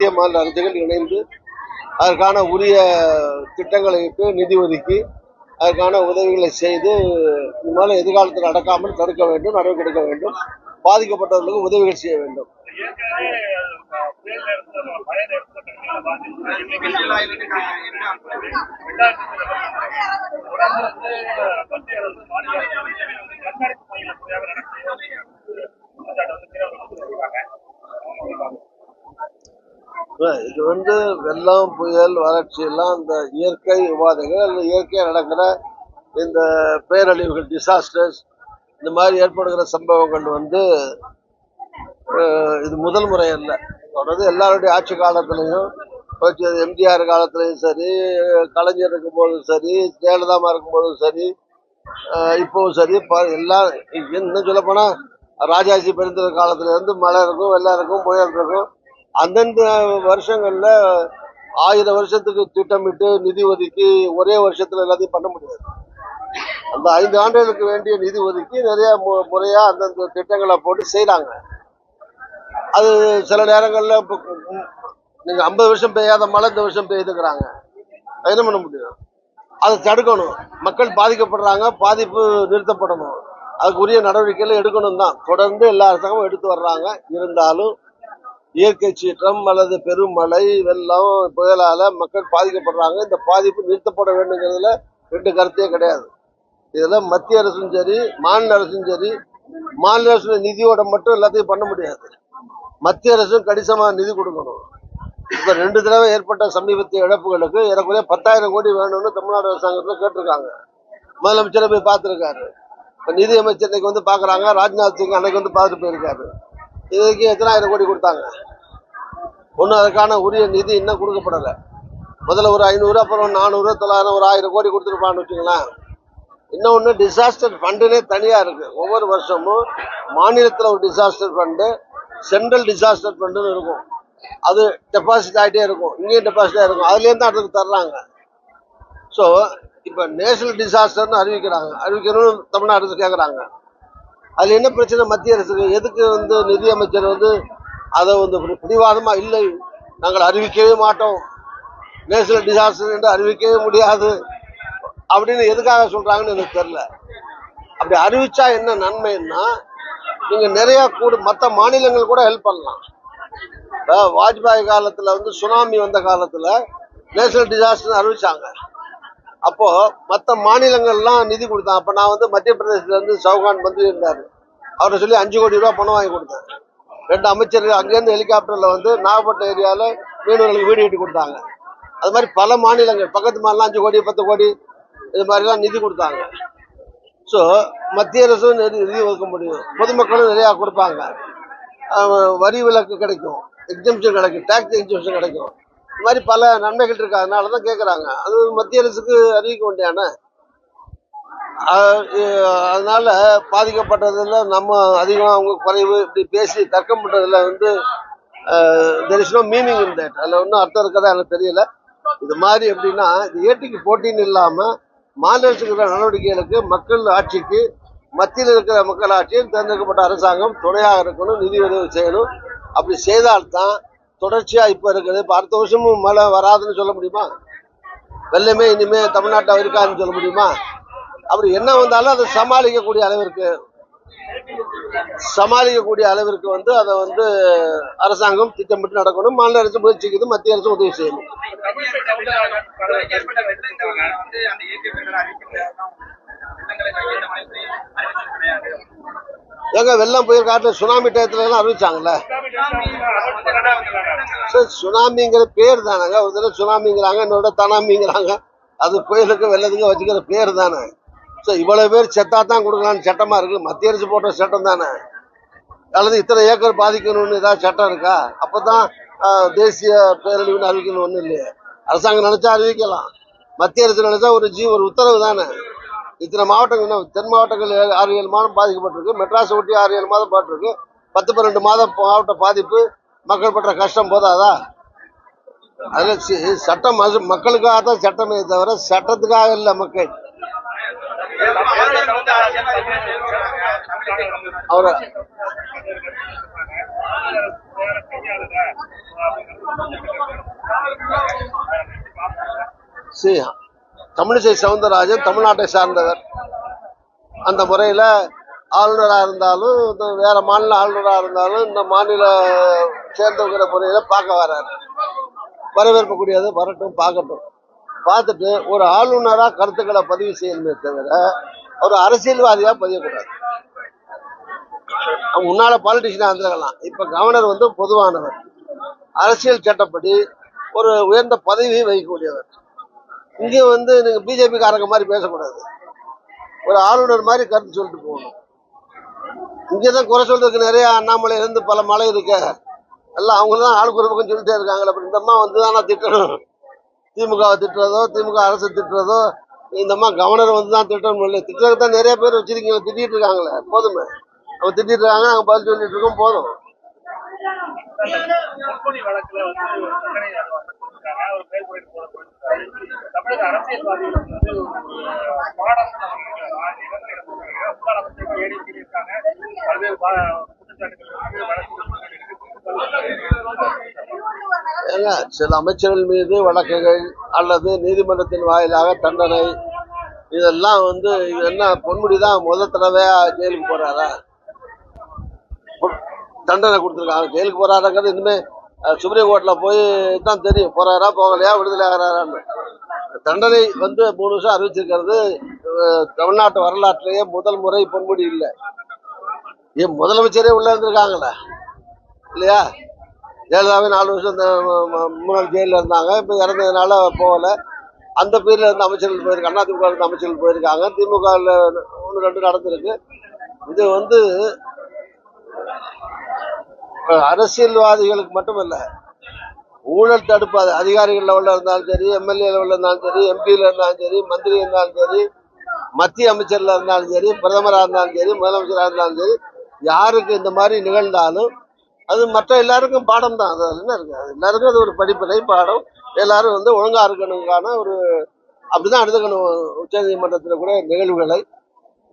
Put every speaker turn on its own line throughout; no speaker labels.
மத்திய மாநில அரசுகள் இணைந்து அதற்கான உரிய திட்டங்களுக்கு நிதி ஒதுக்கி அதற்கான உதவிகளை செய்து இதனால எதிர்காலத்தில் நடக்காமல் தடுக்க வேண்டும் நடவடிக்கை எடுக்க வேண்டும் பாதிக்கப்பட்டவர்களுக்கு உதவிகள் செய்ய வேண்டும். இது வந்து வெள்ளம் புயல் வறட்சி எல்லாம் இந்த இயற்கை உபாதைகள் அல்லது இயற்கையாக நடக்கிற இந்த பேரழிவுகள் டிசாஸ்டர்ஸ் இந்த மாதிரி ஏற்படுகிற சம்பவங்கள் வந்து இது முதல் முறை அல்ல. தொடர்ந்து எல்லாருடைய ஆட்சி காலத்திலையும் எம்ஜிஆர் காலத்திலையும் சரி கலைஞர் இருக்கும்போதும் சரி ஜெயலலிதாமா இருக்கும்போதும் சரி இப்போவும் சரி ப- எல்லாம் இன்னும் சொல்லப்போனால் ராஜாஜி பிறந்த காலத்துல இருந்து மழை இருக்கும் வெள்ளம் இருக்கும் புயல் இருக்கும். அந்தந்த வருஷங்களில் ஆயிரம் வருஷத்துக்கு திட்டமிட்டு நிதி ஒதுக்கி ஒரே வருஷத்தில் எல்லாத்தையும் பண்ண முடியாது. அந்த ஐந்து ஆண்டுகளுக்கு வேண்டிய நிதி ஒதுக்கி நிறைய மு- அந்தந்த திட்டங்களை போட்டு செய்கிறாங்க அது சில நேரங்களில் இப்போ ஐம்பது வருஷம் பெய்யாத மழை இந்த வருஷம் பெய்துக்கிறாங்க. என்ன பண்ண முடியும்? அதை தடுக்கணும். மக்கள் பாதிக்கப்படுறாங்க பாதிப்பு நிறுத்தப்படணும். அதுக்குரிய நடவடிக்கைகளை நடவடிக்கைகள் எடுக்கணும் தான் தொடர்ந்து எல்லா அரசாங்கமும் எடுத்து வர்றாங்க. இருந்தாலும் இயற்கை சீற்றம் அல்லது பெருமழை வெள்ளம் புயலால மக்கள் பாதிக்கப்படுறாங்க. இந்த பாதிப்பு நிறுத்தப்பட வேண்டுங்கிறதுல ரெண்டு கருத்தே கிடையாது. இதில் மத்திய அரசும் சரி மாநில அரசும் சரி மாநில அரசு நிதியோட மட்டும் எல்லாத்தையும் பண்ண முடியாது. மத்திய அரசும் கணிசமாக நிதி கொடுக்கணும். இப்போ ரெண்டு தடவை ஏற்பட்ட சமீபத்திய இழப்புகளுக்கு ஏறக்குறைய பத்தாயிரம் கோடி வேணும்னு தமிழ்நாடு அரசாங்கத்தில் கேட்டிருக்காங்க. முதலமைச்சரை போய் பார்த்துருக்காரு. இப்போ நிதியமைச்சர் இன்னைக்கு வந்து பார்க்குறாங்க ராஜ்நாத் சிங் அன்னைக்கு வந்து பார்த்துட்டு போயிருக்காரு. இதுக்கு எத்தனாயிரம் கோடி கொடுத்தாங்க. ஒன்றும் அதுக்கான உரிய நிதி இன்னும் கொடுக்கப்படலை. முதல்ல ஒரு ஐநூறு அப்புறம் நானூறு தொள்ளாயிரம் ஒரு ஆயிரம் கோடி கொடுத்துருப்பான்னு வச்சுங்களேன் இன்னொன்று டிசாஸ்டர் ஃபண்டுனே தனியாக இருக்குது ஒவ்வொரு வருஷமும் மாநிலத்தில் ஒரு டிசாஸ்டர் ஃபண்டு சென்ட்ரல் டிசாஸ்டர் ஃபண்டுன்னு இருக்கும். அது டெபாசிட் ஆகிட்டே இருக்கும். இங்கேயும் டெபாசிட் இருக்கும். அதுலேருந்து தான் அடுத்து தர்றாங்க. ஸோ இப்போ நேஷனல் டிசாஸ்டர்னு அறிவிக்கிறாங்க. அறிவிக்கணும்னு தமிழ்நாடு கேட்குறாங்க அதில் என்ன பிரச்சனை? மத்திய அரசுக்கு எதுக்கு வந்து நிதி அமைச்சர் வந்து அதை வந்து பிடிவாதமாக இல்லை. நாங்கள் அறிவிக்கவே மாட்டோம். நேஷனல் டிசாஸ்டர் என்று அறிவிக்கவே முடியாது. அப்படின்னு எதுக்காக சொல்கிறாங்கன்னு எனக்கு தெரியல. அப்படி அறிவிச்சா என்ன நன்மைன்னா நீங்கள் நிறைய கூட மற்ற மாநிலங்கள் கூட ஹெல்ப் பண்ணலாம். வாஜ்பாய் காலத்தில் வந்து சுனாமி வந்த காலத்தில் நேஷனல் டிசாஸ்டர்னு அறிவிச்சாங்க. அப்போ மற்ற மாநிலங்கள்லாம் நிதி கொடுத்தாங்க. அப்போ நான் வந்து மத்திய பிரதேசத்துல இருந்து சௌகான் மந்திரி இருந்தார். அவரை சொல்லி அஞ்சு கோடி ரூபா பணம் வாங்கி கொடுத்தேன். ரெண்டு அமைச்சர் அங்கேருந்து ஹெலிகாப்டரில் வந்து நாகப்பட்டினம் ஏரியாவில் மீனவர்களுக்கு வீடு கட்டி கொடுத்தாங்க. அது மாதிரி பல மாநிலங்கள் பக்கத்து மாநிலம் அஞ்சு கோடி பத்து கோடி இது மாதிரிலாம் நிதி கொடுத்தாங்க. ஸோ மத்திய அரசும் நிதி நிதி ஒதுக்க முடியும். பொதுமக்களும் நிறையா கொடுப்பாங்க. வரி விலக்கு கிடைக்கும். எக்ஸம்ஷன் கிடைக்கும். டேக்ஸ் எக்ஸம்ஷன் கிடைக்கும். இது மாதிரி பல நன்மைகள் இருக்கு. அதனால தான் கேட்குறாங்க அது மத்திய அரசுக்கு அறிவிக்க வேண்டியான அதனால பாதிக்கப்பட்டதில் நம்ம அதிகமாக அவங்க குறைவு இப்படி பேசி தர்க்கம் பண்ணுறதுல வந்து there is no meaning in that அதில் ஒன்றும் அர்த்தம் இருக்கதா எனக்கு தெரியல. இது மாதிரி எப்படின்னா இது ஏட்டிக்கு போட்டின்னு இல்லாமல் மாநில அரசு இருக்கிற நடவடிக்கைகளுக்கு மக்கள் ஆட்சிக்கு மத்தியில் இருக்கிற மக்கள் ஆட்சியில் தேர்ந்தெடுக்கப்பட்ட அரசாங்கம் துணையாக இருக்கணும் நிதி உதவி செய்யணும். அப்படி செய்தால்தான் தொடர்ச்சியா இப்ப இருக்குது. இப்ப அடுத்த வருஷமும் மழை வராதுன்னு சொல்ல முடியுமா? வெள்ளமே இனிமே தமிழ்நாட்டில் இருக்காதுன்னு சொல்ல முடியுமா? அப்படி என்ன வந்தாலும் அதை சமாளிக்கக்கூடிய அளவிற்கு சமாளிக்கக்கூடிய அளவிற்கு வந்து அதை வந்து அரசாங்கம் திட்டமிட்டு நடக்கணும். மாநில அரசு முயற்சிக்குது மத்திய அரசு உதவி செய்யணும். ஏங்க வெள்ளம் புயல் காட்டில் சுனாமி டயத்துல எல்லாம் அறிவிச்சாங்கல்ல? சரி சுனாமிங்கிற பேர் தானங்க. ஒரு தடவை சுனாமிங்கிறாங்க இன்னொரு தனாமிங்கிறாங்க. அது புயலுக்கு வெள்ளத்துக்கு வச்சுக்கிற பேர் தானே. ஸோ இவ்வளவு பேர் செத்தா தான் கொடுக்கலாம்னு சட்டமா இருக்கு. மத்திய அரசு போட்ட சட்டம் தானே. அல்லது இத்தனை ஏக்கர் பாதிக்கணும்னு ஏதாவது சட்டம் இருக்கா? அப்பதான் ஆஹ், தேசிய பேரழிவுன்னு அறிவிக்கணும் ஒன்றும் இல்லையே. அரசாங்கம் நினைச்சா அறிவிக்கலாம். மத்திய அரசு நினைச்சா ஒரு ஜி ஒரு உத்தரவு தானே. இத்தனை மாவட்டங்கள் தென் மாவட்டங்கள் ஆறு ஏழு மாதம் பாதிக்கப்பட்டிருக்கு. மெட்ராஸ் ஒட்டி ஆறு ஏழு மாதம் பாட்டிருக்கு பத்து பன்னெண்டு மாதம் மாவட்ட பாதிப்பு. மக்கள் பற்ற கஷ்டம் போதாதா? அதில் சி- சட்டம் மக்களுக்காக தான் சட்டமே தவிர சட்டத்துக்காக இல்லை மக்கள். அவர் சி தமிழிசை சவுந்தரராஜன் தமிழ்நாட்டை சார்ந்தவர். அந்த முறையில் ஆளுநராக இருந்தாலும் இந்த வேற மாநில ஆளுநராக இருந்தாலும் இந்த மாநில சேர்ந்தவங்கிற முறையில் பார்க்க வர்றாரு. வரவேற்பக்கூடியது வரட்டும் பார்க்கட்டும். பார்த்துட்டு ஒரு ஆளுநராக கருத்துக்களை பதிவு செய்யணுமே தவிர ஒரு அரசியல்வாதியாக பதியக்கூடாது. அவங்க முன்னால பாலிட்டிஷியனாக இருந்திருக்கலாம். இப்போ கவர்னர் வந்து பொதுவானவர். அரசியல் சட்டப்படி ஒரு உயர்ந்த பதவியை வகிக்கக்கூடியவர். இங்கே வந்து நீங்கள் பிஜேபி காரங்க மாதிரி பேசக்கூடாது. ஒரு ஆளுநர் மாதிரி கருத்து சொல்லிட்டு போகணும். இங்கே தான் குறை சொல்றதுக்கு நிறைய அண்ணாமலையிலேருந்து பல மலை இருக்க. எல்லாம் அவங்க தான் ஆளுக்கு ஒரு பக்கம் சொல்லிட்டே இருக்காங்களே அப்படி இந்த அம்மா வந்து தானே திட்டணும்? திமுகவை திட்டுறதோ திமுக அரசு திட்டுறதோ இந்தம்மா கவர்னர் வந்து தான் திட்டணும் இல்லை. திட்டுறதுக்கு தான் நிறைய பேர் வச்சிருக்கீங்க திட்டிகிட்டு இருக்காங்களே போதுமே. அவங்க திட்டிட்டு இருக்காங்க நாங்கள் பதில் சொல்லிட்டு இருக்கோம் போதும்.
முற்பொழி வழக்குல வந்து தண்டனை கொடுத்திருக்காங்க. அவர் மேல்முறையீடு போட தமிழக அரசியல்வாதிகளுக்கு வந்து பாடம் இருக்காங்க குற்றச்சாட்டுகள்
சில அமைச்சர்கள் மீது வழக்குகள் அல்லது நீதிமன்றத்தின் வாயிலாக தண்டனை இதெல்லாம் வந்து இது என்ன பொன்முடி தான் முதல் தடவையா ஜெயிலுக்கு போறாரா? தண்டனை கொடுத்துருக்காங்க ஜெயிலுக்கு போறாருங்கிறது இனிமே சுப்ரீம் கோர்ட்ல போய் தான் தெரியும். போறாரா போகலையா விடுதலை ஆகிறாரான்னு. தண்டனை வந்து மூணு வருஷம் அறிவிச்சிருக்கிறது. தமிழ்நாட்டு வரலாற்றிலேயே முதல் முறை பொன்முடி இல்லை. ஏன் முதலமைச்சரே உள்ள இருந்திருக்காங்களே. இல்லையா? ஜெயலலிதாவே நாலு வருஷம் முன்னாள் ஜெயிலில் இருந்தாங்க. இப்போ இறந்ததுனால போகல. அந்த பேரில் இருந்த அமைச்சர்கள் போயிருக்காங்க அதிமுக இருந்த அமைச்சர்கள் போயிருக்காங்க. திமுகவில் ஒன்று ரெண்டு நடந்திருக்கு. இது வந்து அரசியல்வாதிகளுக்கு மட்டும் இல்லை ஊழல் தடுப்பு அது அதிகாரிகள் லெவலில் இருந்தாலும் சரி எம்எல்ஏ லெவலில் இருந்தாலும் சரி எம்பியில் இருந்தாலும் சரி மந்திரி இருந்தாலும் சரி மத்திய அமைச்சரில் இருந்தாலும் சரி பிரதமராக இருந்தாலும் சரி முதலமைச்சராக இருந்தாலும் சரி யாருக்கு இந்த மாதிரி நிகழ்ந்தாலும் அது மற்ற எல்லாருக்கும் பாடம் தான். அது என்ன இருக்கு? எல்லாருக்கும் அது ஒரு படிப்பினை பாடம். எல்லாரும் வந்து ஒழுங்கா இருக்கணுங்கான ஒரு அப்படிதான் எடுத்துக்கணும் உச்ச நீதிமன்றத்தில் கூட நிகழ்வுகளை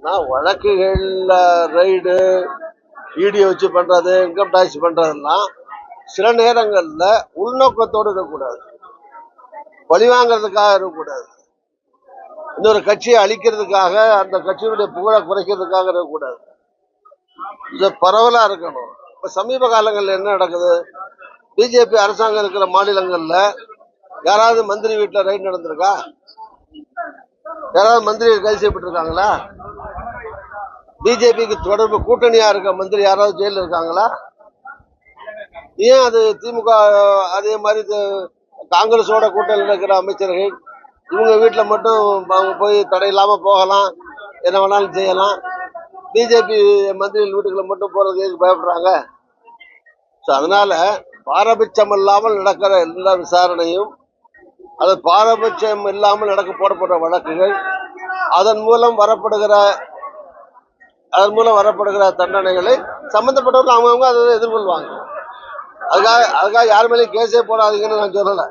நான் வழக்குகளில் ரைடு இடி வச்சு பண்ணுறது இன்கம் டேக்ஸ் பண்ணுறதுலாம் சில நேரங்களில் உள்நோக்கத்தோடு இருக்கக்கூடாது. பழிவாங்கிறதுக்காக இருக்கக்கூடாது. இன்னொரு கட்சியை அழிக்கிறதுக்காக அந்த கட்சியினுடைய புகழை குறைக்கிறதுக்காக இருக்கக்கூடாது. இது பரவலாக இருக்கணும். இப்போ சமீப காலங்களில் என்ன நடக்குது? பிஜேபி அரசாங்கம் இருக்கிற மாநிலங்களில் யாராவது மந்திரி வீட்டில் ரைட் நடந்திருக்கா? யாராவது மந்திரி கைது செய்யப்பட்டிருக்காங்களா? பிஜேபிக்கு தொடர்பு கூட்டணியா இருக்க மந்திரி யாராவது ஜெயில இருக்காங்களா? ஏன் அது திமுக அதே மாதிரி காங்கிரஸோட கூட்டணியில் இருக்கிற அமைச்சர்கள் இவங்க வீட்டில் மட்டும் அவங்க போய் தடை இல்லாமல் போகலாம் என்ன வேணாலும் செய்யலாம். பிஜேபி மந்திரிகள் வீட்டுக்குள்ள மட்டும் போறது பயப்படுறாங்க? ஸோ அதனால பாரபட்சம் இல்லாமல் நடக்கிற எல்லா விசாரணையும் அது பாரபட்சம் இல்லாமல் நடக்க போடப்படுற வழக்குகள் அதன் மூலம் வரப்படுகிற அதன் மூலம் வரப்படுகிற தண்டனைகளை சம்பந்தப்பட்டவர்கள் அவங்கவுங்க அதை எதிர்கொள்வாங்க. அதுக்காக அதுக்காக யார் மேலேயும் கேஸே போடாதீங்கன்னு நான் சொல்லலை.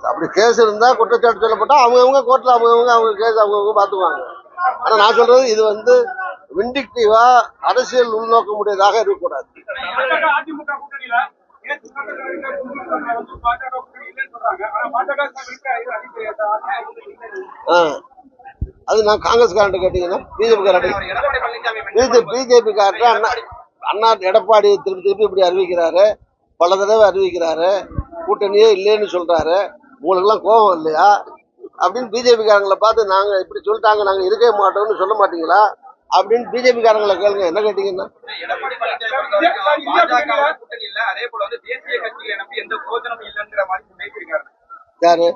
அப்படி கேஸ் இருந்தால் குற்றச்சாட்டு சொல்லப்பட்டால் அவங்கவுங்க கோர்ட்டில் அவங்கவுங்க அவங்க கேஸ் அவங்கவுங்க பார்த்துக்குவாங்க. ஆனால் நான் சொல்றது இது வந்து விண்டிக்டிவா அரசியல் உள்நோக்கம் உடையதாக இருக்கக்கூடாது. ஆ. அது நான் காங்கிரஸ்காரன் கேட்டீங்கன்னா பிஜேபி பிஜேபி காரன் அண்ணா அண்ணா எடப்பாடி திருப்பி திருப்பி இப்படி அறிவிக்கிறாரு. பல தடவை அறிவிக்கிறாரு. கூட்டணியே இல்லைன்னு சொல்றாரு. உங்களுக்கெல்லாம் கோபம் இல்லையா? அப்படின்னு பிஜேபி காரங்களை பார்த்து நாங்க இப்படி சொல்லிட்டாங்க நாங்க இருக்கவே மாட்டோம்னு சொல்ல மாட்டீங்களா? அப்படின்னு பிஜேபி காரங்களை கேளுங்க. என்ன கேட்டீங்கன்னா யாரு?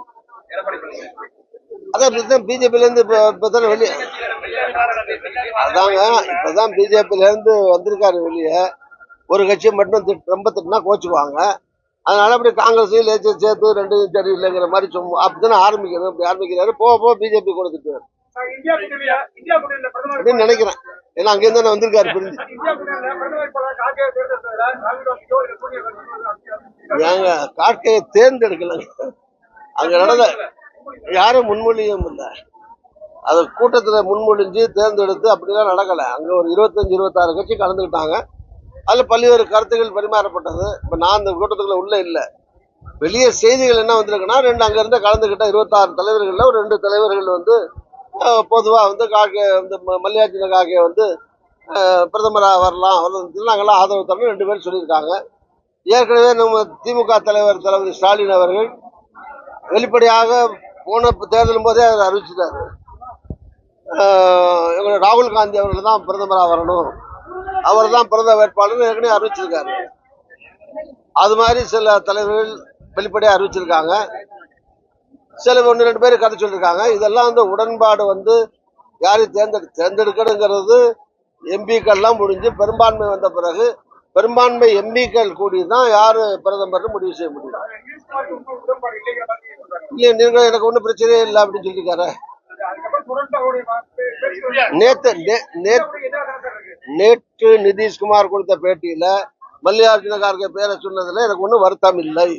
அதான் இப்பதான் பிஜேபில இருந்து இப்ப இப்பதானே வெளியே அதாங்க இப்பதான் பிஜேபில இருந்து வந்திருக்காரு வெளியே. ஒரு கட்சியை மட்டும் ரொம்ப திட்டினா கோச்சுக்குவாங்க. அதனால அப்படி காங்கிரஸையும் லேச்சு சேர்த்து ரெண்டும் சரியில்லைங்கிற மாதிரி சும்மா அப்படித்தானே ஆரம்பிக்கணும் அப்படி ஆரம்பிக்கிறாரு. போக போக பிஜேபி கூட திட்டுவார்.
இந்தியா கூட்டணியில இந்தியா கூட்டணியில பிரதமர்
அப்படின்னு நினைக்கிறேன். ஏன்னா அங்கேருந்து தானே வந்திருக்காரு புரிஞ்சு. ஏங்க காட்கையை தேர்ந்தெடுக்கலங்க. அங்க நடந்த யாரும் முன்மொழியும் இல்லை. அது கூட்டத்தில் முன்மொழிஞ்சு தேர்ந்தெடுத்து அப்படிலாம் நடக்கலை. அங்கே ஒரு இருபத்தஞ்சி இருபத்தாறு கட்சி கலந்துக்கிட்டாங்க. அதில் பல்வேறு கருத்துக்கள் பரிமாறப்பட்டது. இப்போ நான் அந்த கூட்டத்துக்குள்ளே உள்ளே இல்லை. வெளியே செய்திகள் என்ன வந்திருக்குன்னா ரெண்டு அங்கேருந்து கலந்துக்கிட்ட இருபத்தாறு தலைவர்களில் ஒரு ரெண்டு தலைவர்கள் வந்து பொதுவாக வந்து காக்கே வந்து ம- மல்லிகார்ஜுன காக்கே வந்து பிரதமராக வரலாம். அவர் நாங்கெல்லாம் ஆதரவு தரணும். ரெண்டு பேரும் சொல்லியிருக்காங்க. ஏற்கனவே நம்ம திமுக தலைவர் தளபதி ஸ்டாலின் அவர்கள் வெளிப்படையாக போன தேர்தலும் போதே அவர் அறிவிச்சிட்டார். ஆஹ் ராகுல் காந்தி அவர்கள் தான் பிரதமராக வரணும். அவர் தான் பிரதம வேட்பாளர் ஏற்கனவே அறிவிச்சிருக்காரு. அது மாதிரி சில தலைவர்கள் வெளிப்படையாக அறிவிச்சிருக்காங்க. சில ஒன்று ரெண்டு பேர் கதை சொல்லியிருக்காங்க இதெல்லாம் வந்து உடன்பாடு வந்து யாரையும் தேர்ந்தெடு தேர்ந்தெடுக்கணுங்கிறது எம்பிக்கள்லாம் முடிஞ்சு பெரும்பான்மை வந்த பிறகு பெரும்பான்மை எம்பிக்கள் கூடி தான் யார் பிரதமர்னு முடிவு செய்ய முடியும். நீங்க எனக்கு ஒன்றும் பிரச்சனையே இல்லை அப்படின்னு சொல்லியிருக்காரு நேத்து நேற்று நிதிஷ்குமார் கொடுத்த பேட்டியில மல்லிகார்ஜுன கார்கே பேரை சொன்னதுல எனக்கு ஒன்றும் வருத்தம் இல்லை.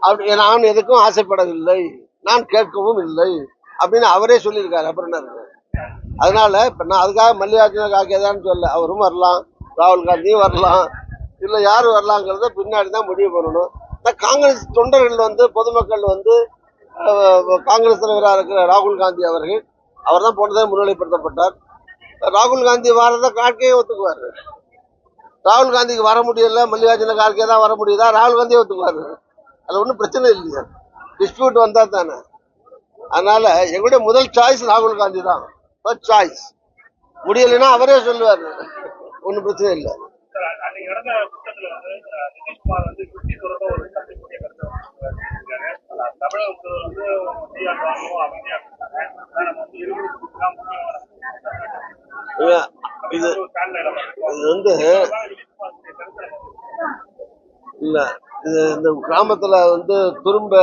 அப்படி நான் எதுக்கும் ஆசைப்படவில்லை. நான் கேட்கவும் இல்லை. அப்படின்னு அவரே சொல்லியிருக்காரு. அப்புறம் என்ன இருக்கு? அதனால இப்ப நான் அதுக்காக மல்லிகார்ஜுன கார்கே தான் சொல்ல அவரும் வரலாம். ராகுல் காந்தியும் வரலாம். இல்ல யார் வரலாங்கிறத பின்னாடி தான் முடிவு பண்ணணும். காங்கிரஸ் தொண்டர்கள் வந்து பொதுமக்கள் வந்து காங்கிரஸ் தலைவராக இருக்கிற ராகுல் காந்தி அவர்கள் அவர் தான் போனதே முன்னிலைப்படுத்தப்பட்டார். ராகுல் காந்தி வாரத கார்கே ஒத்துக்குவாரு. ராகுல் காந்திக்கு வர முடியல மல்லிகார்ஜுன கார்கே தான் வர முடியுதா? ராகுல் காந்தியே ஒத்துக்குவாரு. அது ஒன்றும் பிரச்சனை இல்லையா. டிஸ்பியூட் வந்தால் தானே. அதனால எங்களுடைய முதல் சாய்ஸ் ராகுல் காந்தி தான். ஃபர்ஸ்ட் சாய்ஸ் முடியலைன்னா அவரே சொல்லுவார். ஒன்றும் பிரச்சனை இல்லை.
நிதிஷ்குமார் வந்து குட்டி தொடர்பா ஒரு சந்திக்கக்கூடிய கருத்தை. அஹ், தமிழக முதல்வர் வந்து தீயார் வாங்கவும் அமைதியா இருந்தாங்க ஆனா நம்ம வந்து இருபது
வந்து இல்ல இது இந்த கிராமத்துல வந்து துரும்ப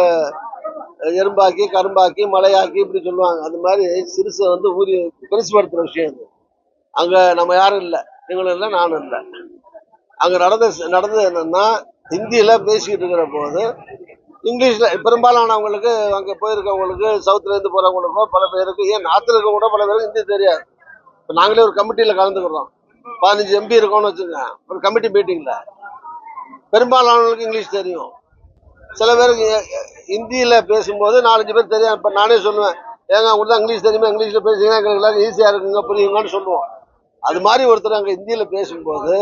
எறும்பாக்கி கரும்பாக்கி மலையாக்கி இப்படி சொல்லுவாங்க. அந்த மாதிரி சிறுசை வந்து ஊறி பெருசுபடுத்துற விஷயம் இது. அங்க நம்ம யாரும் இல்லை. நீங்களும் இல்லை நானும் இல்லை. அங்கே நடந்த நடந்தது என்னன்னா ஹிந்தியில் பேசிக்கிட்டு இருக்கிற போது இங்கிலீஷில் பெரும்பாலானவங்களுக்கு அங்கே போயிருக்கவங்களுக்கு சவுத்துலேருந்து இருந்து பல பேருக்கு ஏன் நார்த்தில் இருக்க கூட பல பேருக்கு ஹிந்தி தெரியாது. இப்போ நாங்களே ஒரு கமிட்டியில் கலந்துக்கிறோம். பதினஞ்சு எம்பி இருக்கோம்னு வச்சுக்கோங்க ஒரு கமிட்டி மீட்டிங்கில் பெரும்பாலானவங்களுக்கு இங்கிலீஷ் தெரியும். சில பேருக்கு ஹிந்தியில் பேசும்போது நாலஞ்சு பேர் தெரியும் இப்போ நானே சொல்லுவேன் ஏங்க உங்களுக்கு தான் இங்கிலீஷ் தெரியுமா? இங்கிலீஷில் பேசுகிறீங்கன்னா எங்களுக்கு எல்லாரும் இருக்குங்க புரியுங்கன்னு சொல்லுவோம். அது மாதிரி ஒருத்தர் அங்கே ஹிந்தியில் பேசும்போது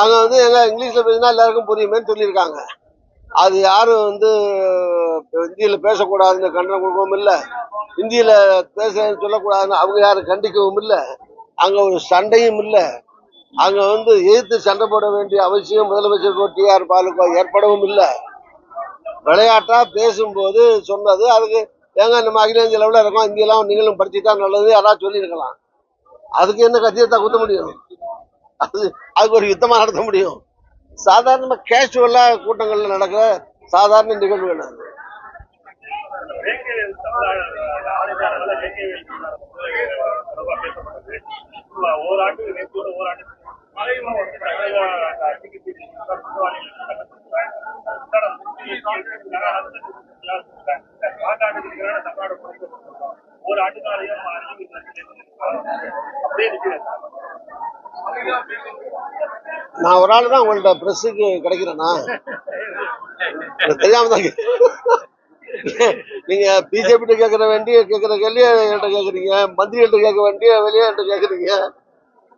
அங்கே வந்து எங்க இங்கிலீஷில் பேசினா எல்லாருக்கும் புரியுமேன்னு சொல்லியிருக்காங்க. அது யாரும் வந்து ஹிந்தியில் பேசக்கூடாதுன்னு கண்டனம் கொடுக்கவும் இல்லை. இந்தியில் பேச சொல்லக்கூடாதுன்னு அவங்க யாரும் கண்டிக்கவும் இல்லை. அங்கே ஒரு சண்டையும் இல்லை. அங்கே வந்து எதிர்த்து சண்டை போட வேண்டிய அவசியம் முதலமைச்சருக்கோ டிஆர் பாலுக்கோ ஏற்படவும் இல்லை. விளையாட்டா பேசும்போது சொன்னது அதுக்கு ஏங்க நம்ம அகில இந்திய லெவலில் இருக்கோம் இந்தியெல்லாம் நீங்களும் படிச்சுட்டா நல்லது யாராவது சொல்லியிருக்கலாம். அதுக்கு என்ன கத்தியத்தை குத்த முடியும்? அது அதுக்கு ஒரு யுத்தமா நடத்த முடியும். சாதாரணமாக கேஷுவலா கூட்டங்கள்ல நடக்கிற சாதாரண நிகழ்வுகள் அது.
ஓராண்டு நேற்றோடு ஓராண்டு மறைமுக வந்து தமிழக டிகிரி குற்றவாளிகள் மாட்டாண்டுகளுக்கான தமிழ்நாடு குறைக்கப்பட்டிருக்கோம் ஒரு ஆண்டுகாலையும் அப்படியே நிற்கிறது
நான் ஒரு ஆள் தான் உங்கள்ட்ட ப்ரெஸ்ஸுக்கு கிடைக்கிறேன்னா எனக்கு தெரியாம தான் நீங்க பிஜேபி கேட்கற வேண்டிய கேட்கற கேள்வி என்கிட்ட கேட்குறீங்க மந்திரிகள்ட்ட கேட்க வேண்டிய வெளியே என்கிட்ட கேட்குறீங்க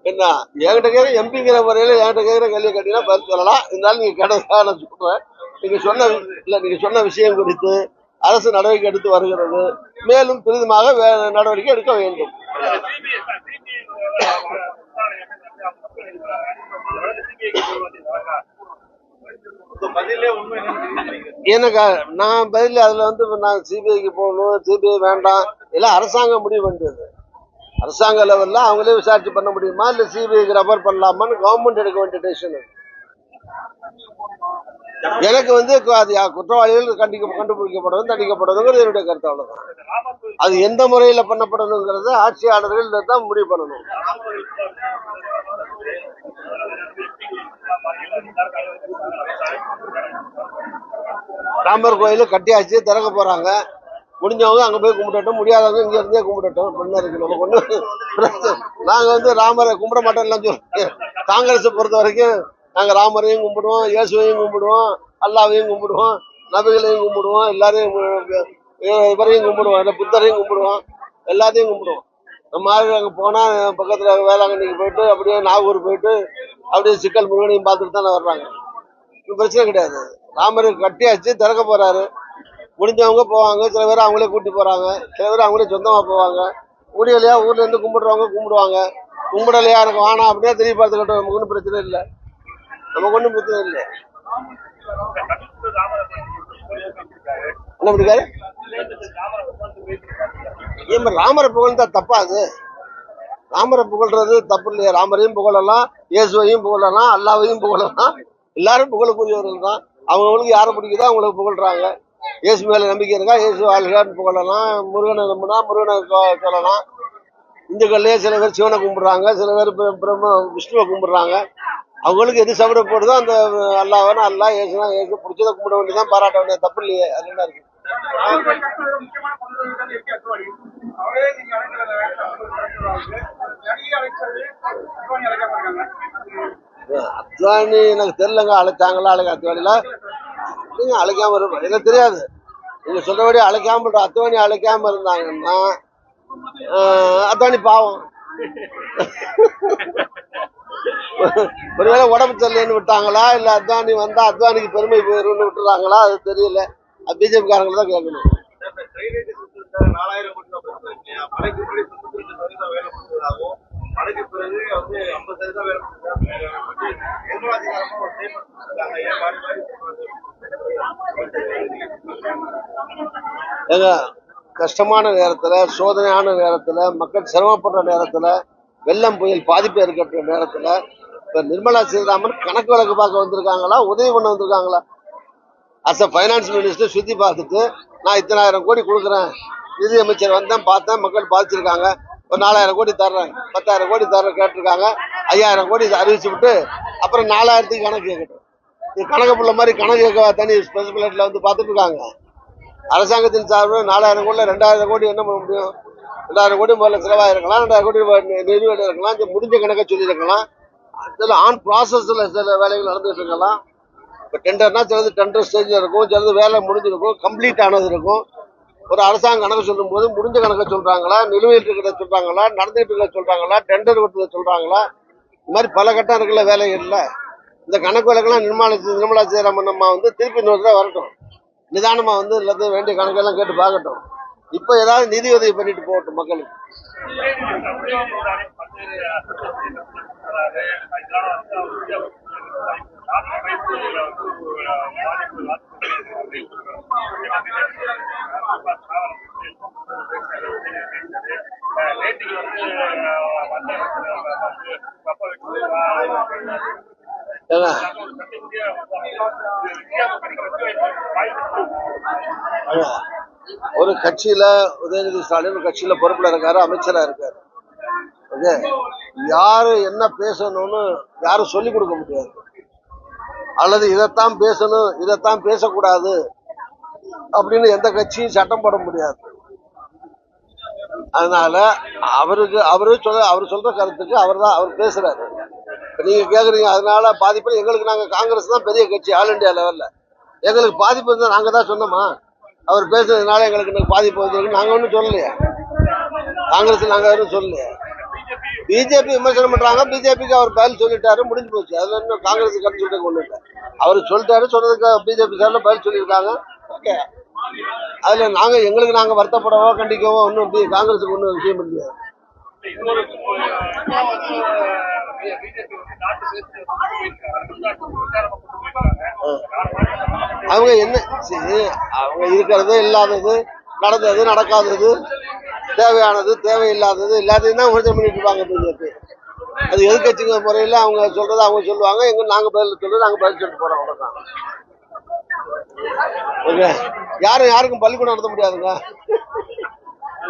என்ன? என்கிட்ட கேட்க எம்பிங்கிற முறையில என்கிட்ட கேட்குற கேள்வி கேட்டீங்கன்னா பதில் சொல்லலாம். இருந்தாலும் நீங்க கேட்டதா நான் சொல்றேன். நீங்க சொன்ன இல்ல நீங்க சொன்ன விஷயம் குறித்து அரசு நடவடிக்கை எடுத்து வருகிறது. மேலும் துரிதமாக நடவடிக்கை எடுக்க வேண்டும். எனக்கு நான் பதில் அதில் வந்து நான் சிபிஐக்கு போகணும் சிபிஐ வேண்டாம். எல்லாம் அரசாங்கம் முடிவு பண்ணுறது அரசாங்க லெவலில் அவங்களே விசாரிச்சு பண்ண முடியுமா? இல்லை சிபிஐக்கு ரெஃபர் பண்ணலாமான்னு கவர்மெண்ட் எடுக்க வேண்டிய டெசிஷன் எனக்கு வந்து அது குற்றவாளிகள் கண்டிக்க கண்டுபிடிக்கப்படணும் தண்டிக்கப்படுறதுங்கிறது என்னுடைய கருத்து அவ்வளோதான் அது எந்த முறையில் பண்ணப்படணுங்கிறத ஆட்சியாளர்கள் தான் முடிவு பண்ணணும். ராமர் கோயில் கட்டியாச்சு திறக்க போறாங்க. முடிஞ்சவங்க அங்க போய் கும்பிடட்டும் முடியாதவங்க இங்க இருந்தே கும்பிடட்டும். என்ன இருக்கு நமக்கு ஒண்ணு நாங்க வந்து ராமரை கும்பிட மாட்டோம்லாம் சொல்லுவோம் காங்கிரஸை பொறுத்த வரைக்கும் நாங்க ராமரையும் கும்பிடுவோம் இயேசுவையும் கும்பிடுவோம் அல்லாவையும் கும்பிடுவோம் நபிகளையும் கும்பிடுவோம் எல்லாரையும் இவரையும் கும்பிடுவோம் இல்ல புத்தரையும் கும்பிடுவோம் எல்லாத்தையும் கும்பிடுவோம். நம்ம அங்கே போனால் பக்கத்தில் வேளாங்கண்ணிக்கு போயிட்டு அப்படியே நாகூர் போயிட்டு அப்படியே சிக்கல் முருகனையும் பார்த்துட்டு தானே வர்றாங்க. பிரச்சனை கிடையாது. ராமர் கட்டியாச்சு திறக்க போறாரு. முடிஞ்சவங்க போவாங்க. சில பேர் அவங்களே கூட்டி போறாங்க. சில பேர் அவங்களே சொந்தமா போவாங்க. முடியலையா ஊர்ல இருந்து கும்பிடுறவங்க கும்பிடுவாங்க. கும்பிடலையா எனக்கு வேணாம் அப்படியே திரும்பி பார்த்துக்கிட்டோம் நமக்கு ஒன்றும் பிரச்சனை இல்லை. நமக்கு ஒன்றும் பிரச்சனை இல்லை. என்ன பண்ணிருக்காரு?
ராமரை
ஏன் ராமரை புகழ்ந்தா தப்பா அது ராமரை புகழ்றது தப்பு இல்லையா. ராமரையும் புகழலாம் இயேசுவையும் புகழலாம் அல்லாவையும் புகழலாம். எல்லாரும் புகழக்கூடியவர்கள் தான். அவங்களுக்கு யாரை பிடிக்குதோ அவங்கள புகழ்றாங்க. இயேசு மேல நம்பிக்கை இருக்கா இயேசு வாழ்கிறான்னு புகழலாம். முருகனை நம்பினா முருகனை சொல்லலாம். இந்துக்கள்லேயே சில பேர் சிவனை கும்பிடுறாங்க. சில பேர் பிரம்ம விஷ்ணுவை கும்பிடுறாங்க. அவங்களுக்கு எது சபரப்படுதோ அந்த அல்லாவனா அல்லா இயேசுனா இயேசு பிடிச்சதை கும்பிட வேண்டியதான் பாராட்ட வேண்டிய தப்பு இல்லையே. அது என்ன இருக்கு.
முக்கியமான பங்கு அவரே அத்வானி
எனக்கு தெரியலங்க அழைச்சாங்களா அழைக்க அத்வானில? நீங்க அழைக்காம இருப்ப. எனக்கு தெரியாது. நீங்க சொல்றபடி அழைக்காம அத்வானி அழைக்காம இருந்தாங்கன்னா அத்வானி பாவம். ஒருவேளை உடம்பு சரியில்லைன்னு விட்டாங்களா இல்ல அத்வானி வந்தா அத்வானிக்கு பெருமை போயிரும்னு விட்டுறாங்களா அது தெரியல. அது பிஜேபி காரங்களை தான் கேட்கணும்.
நாலாயிரம் கோடி பிறகு வந்து ஐம்பது சதவீதம் வேலை ஒரு ஏன் மாறி மாறி
ஏங்க கஷ்டமான நேரத்துல சோதனையான நேரத்துல மக்கள் சிரமப்படுற நேரத்துல வெள்ளம் புயல் பாதிப்பு ஏற்பட்ட நேரத்துல இப்ப நிர்மலா சீதாராமன் கணக்கு வழக்கு பார்க்க வந்திருக்காங்களா? உதவி பண்ண வந்திருக்காங்களா? அஸ் அ ஃபைனான்ஸ் மினிஸ்டர் சுத்தி பார்த்துட்டு நான் இத்தனாயிரம் கோடி கொடுக்குறேன். நிதி அமைச்சர் வந்தேன் பார்த்தேன் மக்கள் பாதிச்சிருக்காங்க. ஒரு நாலாயிரம் கோடி தர்றாங்க பத்தாயிரம் கோடி தர கேட்டிருக்காங்க. ஐயாயிரம் கோடி அறிவிச்சு விட்டு அப்புறம் நாலாயிரத்துக்கு கணக்கு கேட்கட்டும். இது கணக்கு பிள்ளை மாதிரி கணக்கு கேட்க தனி ஸ்பெசிபிலிட்டியில் வந்து பார்த்துட்டு இருக்காங்க அரசாங்கத்தின் சார்பில் நாலாயிரம் கோடியில் ரெண்டாயிரம் கோடி என்ன பண்ண முடியும்? ரெண்டாயிரம் கோடி முதல்ல செலவாயிருக்கலாம் ரெண்டாயிரம் கோடி நி- நிறுவனம் இருக்கலாம் முடிஞ்ச கணக்கை சொல்லியிருக்கலாம். சில ஆன் ப்ராசஸில் சில வேலைகள் நடந்துட்டு இருக்கலாம் இப்போ டெண்டர்னா சிலது டெண்டர் ஸ்டேஜில் இருக்கும் சிலது வேலை முடிஞ்சிருக்கும் கம்ப்ளீட் ஆனது இருக்கும். ஒரு அரசாங்கம் கணக்கு சொல்லும்போது முடிஞ்ச கணக்கை சொல்றாங்களா நிலுவையில் இருக்கிறத சொல்றாங்களா நடந்துகிட்டு இருக்கிறத சொல்றாங்களா டெண்டர் விட்டுறத சொல்றாங்களா? இந்த மாதிரி பல கட்டம் இருக்குல்ல வேலைகள்ல இந்த கணக்கு வழக்கெல்லாம் நிர்மலா நிர்மலா சீதாராமன் அம்மா வந்து திருப்பி இன்னொரு தடவை வரட்டும். நிதானமா வந்து எல்லாத்தையும் வேண்டிய கணக்கெல்லாம் கேட்டு பார்க்கட்டும். இப்போ ஏதாவது நிதி உதவி பண்ணிட்டு போகட்டும் மக்களுக்கு. ஒரு கட்சியில உதயநிதி ஸ்டாலின் ஒரு கட்சியில பொறுப்புல இருக்காரு அமைச்சரா இருக்காரு. யாரு என்ன பேசணும்னு யாரும் சொல்லி கொடுக்க முடியாது. அல்லது இதைத்தான் பேசணும் இதைத்தான் பேசக்கூடாது அப்படின்னு எந்த கட்சியும் சட்டம் போட முடியாது. அதனால அவருக்கு அவரு சொல்ற அவர் சொல்ற கருத்துக்கு அவர் தான் அவர் பேசுறாரு. நீங்க கேக்குறீங்க அதனால பாதிப்பு எங்களுக்கு நாங்க காங்கிரஸ் தான் பெரிய கட்சி ஆல் இந்தியா லெவல்ல. எங்களுக்கு பாதிப்பு இருந்தா நாங்க தான் சொன்னோமா? அவர் பேசுறதுனால எங்களுக்கு இன்னைக்கு பாதிப்பு வந்து நாங்க ஒன்றும் சொல்லலையே. காங்கிரஸ் நாங்க எதுவும் சொல்லலையே. பிஜேபி விமர்சனம் பண்றாங்க. பிஜேபிக்கு அவர் பதில் சொல்லிட்டாரு முடிஞ்சு போச்சு. அதுல இன்னும் காங்கிரஸ் கருத்து சொல்லிட்டு கொண்டு அவர் சொல்லிட்டாரு சொன்னதுக்கு பிஜேபி சார்ல பதில் சொல்லியிருக்காங்க. ஓகே. அதுல நாங்க எங்களுக்கு நாங்க வருத்தப்படவோ கண்டிக்கவோ ஒன்றும் காங்கிரஸுக்கு ஒன்றும் விஷயம்
முடியாது
அவங்க என்ன அவங்க இருக்கிறது இல்லாதது. நடந்தது நடக்காதது தேவையானது தேவையில்லாதது எல்லாத்தையும் தான் விமர்சனம் பண்ணிட்டு இருப்பாங்க பிஜேபி அது எதிர்கட்சிங்கிற முறையில் அவங்க சொல்றது அவங்க சொல்லுவாங்க எங்க நாங்கள் பதில் சொல்றது நாங்கள் பதில் சொல்லிட்டு போறோம் அவ்வளோதான் ஓகே. யாரும் யாருக்கும் பள்ளிக்கூடம் நடத்த முடியாதுங்க.